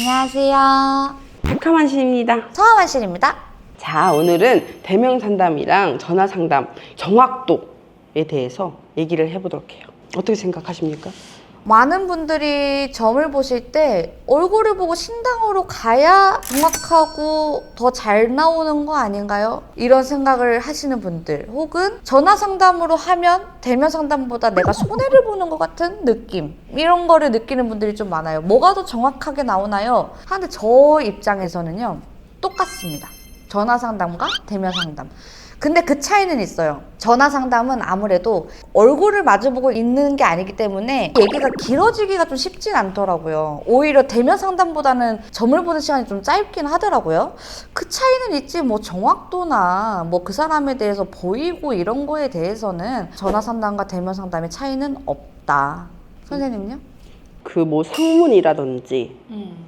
안녕하세요. 백화만 씨입니다. 서하만실입니다. 자, 오늘은 대면 상담이랑 전화 상담 정확도에 대해서 얘기를 해보도록 해요. 어떻게 생각하십니까? 많은 분들이 점을 보실 때 얼굴을 보고 신당으로 가야 정확하고 더 잘 나오는 거 아닌가요? 이런 생각을 하시는 분들 혹은 전화 상담으로 하면 대면 상담보다 내가 손해를 보는 것 같은 느낌 이런 거를 느끼는 분들이 좀 많아요. 뭐가 더 정확하게 나오나요? 하는데 저 입장에서는요 똑같습니다. 전화 상담과 대면 상담. 근데 그 차이는 있어요. 전화 상담은 아무래도 얼굴을 마주보고 있는 게 아니기 때문에 얘기가 길어지기가 좀 쉽진 않더라고요. 오히려 대면 상담보다는 점을 보는 시간이 좀 짧긴 하더라고요. 그 차이는 있지 뭐 정확도나 뭐 그 사람에 대해서 보이고 이런 거에 대해서는 전화 상담과 대면 상담의 차이는 없다. 선생님요? 그 뭐 상문이라든지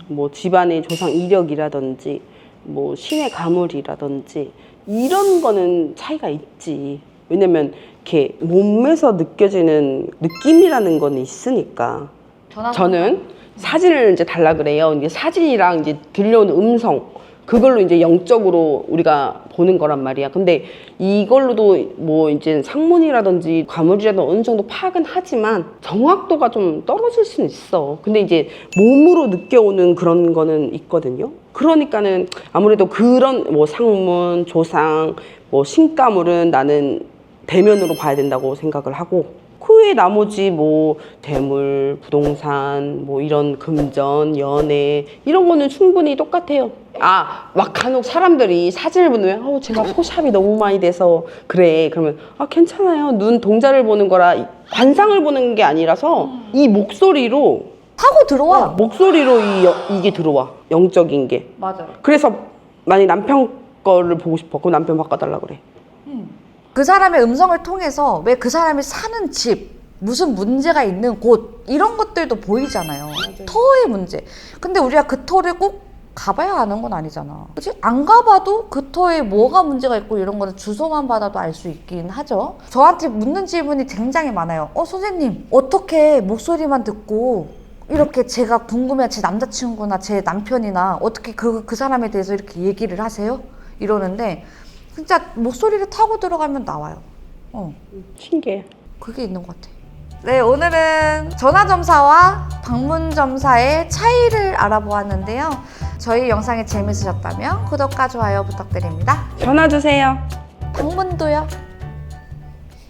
뭐 집안의 조상 이력이라든지 뭐 신의 가물이라든지 이런 거는 차이가 있지. 왜냐면 이렇게 몸에서 느껴지는 느낌이라는 거는 있으니까. 저는 사진을 이제 달라 그래요. 이제 사진이랑 이제 들려오는 음성 그걸로 이제 영적으로 우리가 보는 거란 말이야. 근데 이걸로도 뭐 이제 상문이라든지 과물이라든지 어느 정도 파악은 하지만 정확도가 좀 떨어질 수는 있어. 근데 이제 몸으로 느껴오는 그런 거는 있거든요. 그러니까는 아무래도 그런 뭐 상문, 조상, 뭐 신가물은 나는 대면으로 봐야 된다고 생각을 하고 그 외에 나머지 뭐 대물, 부동산, 뭐 이런 금전, 연애 이런 거는 충분히 똑같아요. 아, 막 간혹 사람들이 사진을 보면 어, 제가 포샵이 너무 많이 돼서 그래. 그러면 아, 괜찮아요. 눈 동자를 보는 거라 이- 관상을 보는 게 아니라서 이 목소리로 타고 들어와. 목소리로 이, 여- 이게 들어와. 영적인 게. 맞아요. 그래서 만약 남편 거를 보고 싶어. 그럼 남편 바꿔달라 그래. 그 사람의 음성을 통해서 왜 그 사람이 사는 집, 무슨 문제가 있는 곳, 이런 것들도 보이잖아요. 터의 문제. 근데 우리가 그 터를 꼭 가봐야 아는 건 아니잖아. 그치? 안 가봐도 그 터에 뭐가 문제가 있고 이런 거는 주소만 받아도 알 수 있긴 하죠. 저한테 묻는 질문이 굉장히 많아요. 어, 선생님, 어떻게 목소리만 듣고 이렇게 제가 궁금해 제 남자친구나 제 남편이나 어떻게 그, 그 사람에 대해서 이렇게 얘기를 하세요? 이러는데 진짜 목소리를 타고 들어가면 나와요. 어, 신기해. 그게 있는 것 같아. 네, 오늘은 전화점사와 방문점사의 차이를 알아보았는데요. 저희 영상이 재밌으셨다면 구독과 좋아요 부탁드립니다. 전화 주세요. 방문도요.